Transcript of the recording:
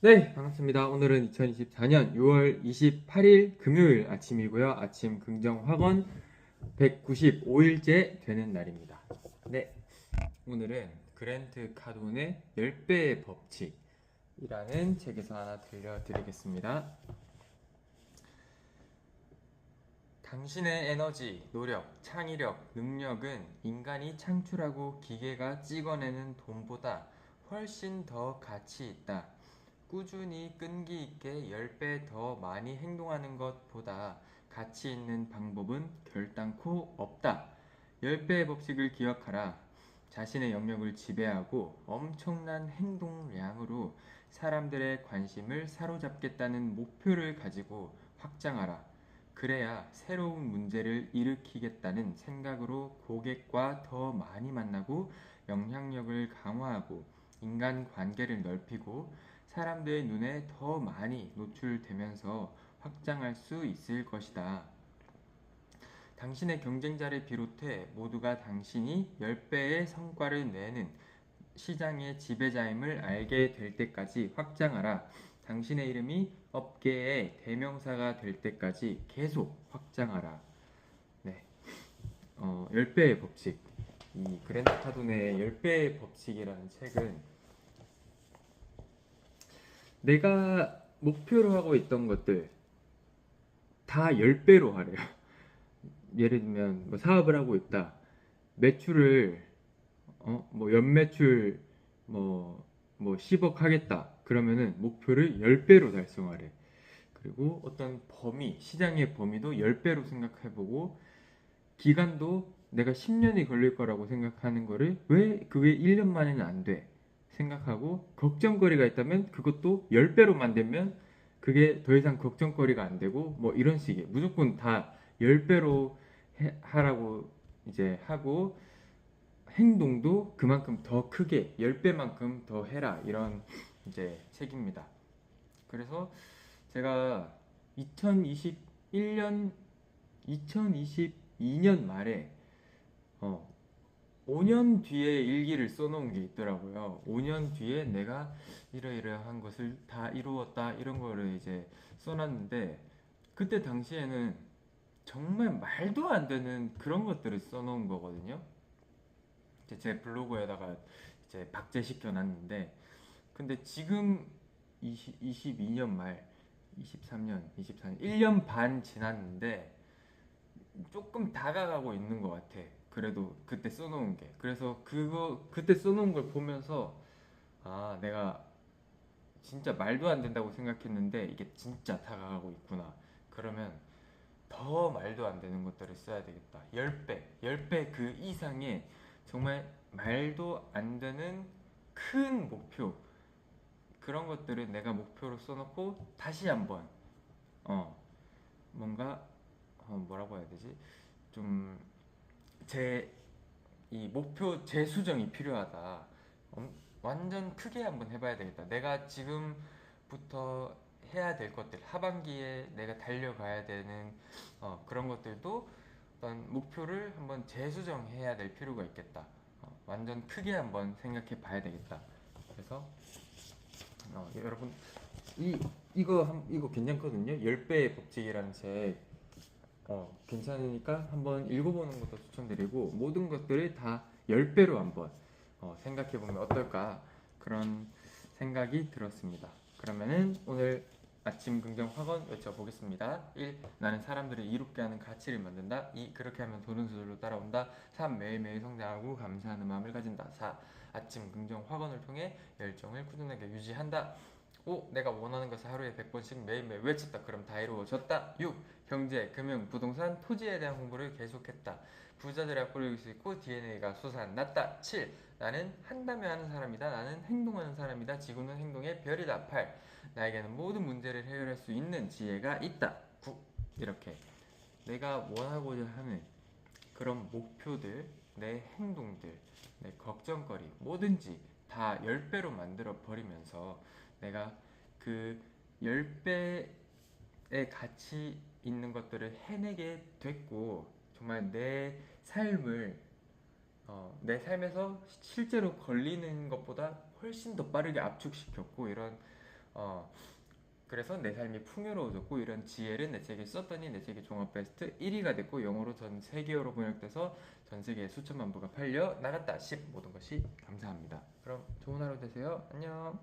네, 반갑습니다. 오늘은 2024년 6월 28일 금요일 아침이고요. 아침 긍정 학원 195일째 되는 날입니다. 네, 오늘은 그랜트 카돈의 10배의 법칙이라는 책에서 하나 들려드리겠습니다. 당신의 에너지, 노력, 창의력, 능력은 인간이 창출하고 기계가 찍어내는 돈보다 훨씬 더 가치 있다. 꾸준히 끈기 있게 10배 더 많이 행동하는 것보다 가치 있는 방법은 결단코 없다. 10배의 법칙을 기억하라. 자신의 영역을 지배하고 엄청난 행동량으로 사람들의 관심을 사로잡겠다는 목표를 가지고 확장하라. 그래야 새로운 문제를 일으키겠다는 생각으로 고객과 더 많이 만나고 영향력을 강화하고 인간 관계를 넓히고 사람들의 눈에 더 많이 노출되면서 확장할 수 있을 것이다. 당신의 경쟁자를 비롯해 모두가 당신이 10배의 성과를 내는 시장의 지배자임을 알게 될 때까지 확장하라. 당신의 이름이 업계의 대명사가 될 때까지 계속 확장하라. 네. 어, 10배의 법칙. 이 그랜트 카돈의 10배의 법칙이라는 책은 내가 목표로 하고 있던 것들 다 10배로 하래요. 예를 들면 뭐 사업을 하고 있다. 매출을 어, 뭐 연매출 뭐, 뭐 10억 하겠다. 그러면은 목표를 10배로 달성하래. 그리고 어떤 범위, 시장의 범위도 10배로 생각해보고 기간도 내가 10년이 걸릴 거라고 생각하는 거를 왜 그게 1년 만에는 안 돼? 생각하고 걱정거리가 있다면 그것도 10배로 만들면 그게 더 이상 걱정거리가 안 되고 뭐 이런 식의 무조건 다 10배로 해, 하라고 이제 하고 행동도 그만큼 더 크게 10배만큼 더 해라 이런 이제 책입니다. 그래서 제가 2021년 2022년 말에 어 5년 뒤에 일기를 써놓은 게 있더라고요. 5년 뒤에 내가 이러이러한 것을 다 이루었다 이런 거를 이제 써놨는데 그때 당시에는 정말 말도 안 되는 그런 것들을 써놓은 거거든요. 제 블로그에다가 이제 박제시켜 놨는데 근데 지금 20, 22년 말 23년, 24년 1년 반 지났는데 조금 다가가고 있는 것 같아. 그래도 그때 써놓은 게. 그래서 그거 그때 써놓은 걸 보면서 아 내가 진짜 말도 안 된다고 생각했는데 이게 진짜 다가가고 있구나. 그러면 더 말도 안 되는 것들을 써야 되겠다. 10배 10배 그 이상의 정말 말도 안 되는 큰 목표. 그런 것들을 내가 목표로 써놓고 다시 한번 어 뭔가 어 뭐라고 해야 되지 좀 제 이 목표 재수정이 필요하다. 엄- 완전 크게 한번 해봐야 되겠다. 내가 지금부터 해야 될 것들, 하반기에 내가 달려가야 되는 어, 그런 것들도 어떤 목표를 한번 재수정해야 될 필요가 있겠다. 어, 완전 크게 한번 생각해 봐야 되겠다. 그래서 어, 여러분 이 이거 한, 이거 괜찮거든요. 10배의 법칙이라는 책 어, 괜찮으니까 한번 읽어보는 것도 추천드리고 모든 것들을 다 10배로 한번 어, 생각해보면 어떨까 그런 생각이 들었습니다. 그러면은 오늘 아침 긍정 확언 외쳐보겠습니다. 1. 나는 사람들을 이롭게 하는 가치를 만든다. 2. 그렇게 하면 돈은 저절로 따라온다. 3. 매일매일 성장하고 감사하는 마음을 가진다. 4. 아침 긍정 확언을 통해 열정을 꾸준하게 유지한다. 5. 내가 원하는 것을 하루에 100번씩 매일매일 외쳤다. 그럼 다 이루어졌다. 6. 경제, 금융, 부동산, 토지에 대한 공부를 계속했다. 부자들의 앞으로 이길 수 있고 DNA가 솟아났다. 7. 나는 한다면 하는 사람이다. 나는 행동하는 사람이다. 지구는 행동의 별이다. 8. 나에게는 모든 문제를 해결할 수 있는 지혜가 있다. 9. 이렇게 내가 원하고자 하는 그런 목표들, 내 행동들, 내 걱정거리, 뭐든지 다 10배로 만들어 버리면서 내가 그 10배의 가치 있는 것들을 해내게 됐고 정말 내 삶을 어, 내 삶에서 실제로 걸리는 것보다 훨씬 더 빠르게 압축시켰고 이런 어, 그래서 내 삶이 풍요로워졌고 이런 지혜를 내 책에 썼더니 내 책이 종합 베스트 1위가 됐고 영어로 전 세계어로 번역돼서 전 세계에 수천만 부가 팔려 나갔다 10 모든 것이 감사합니다. 그럼 좋은 하루 되세요. 안녕.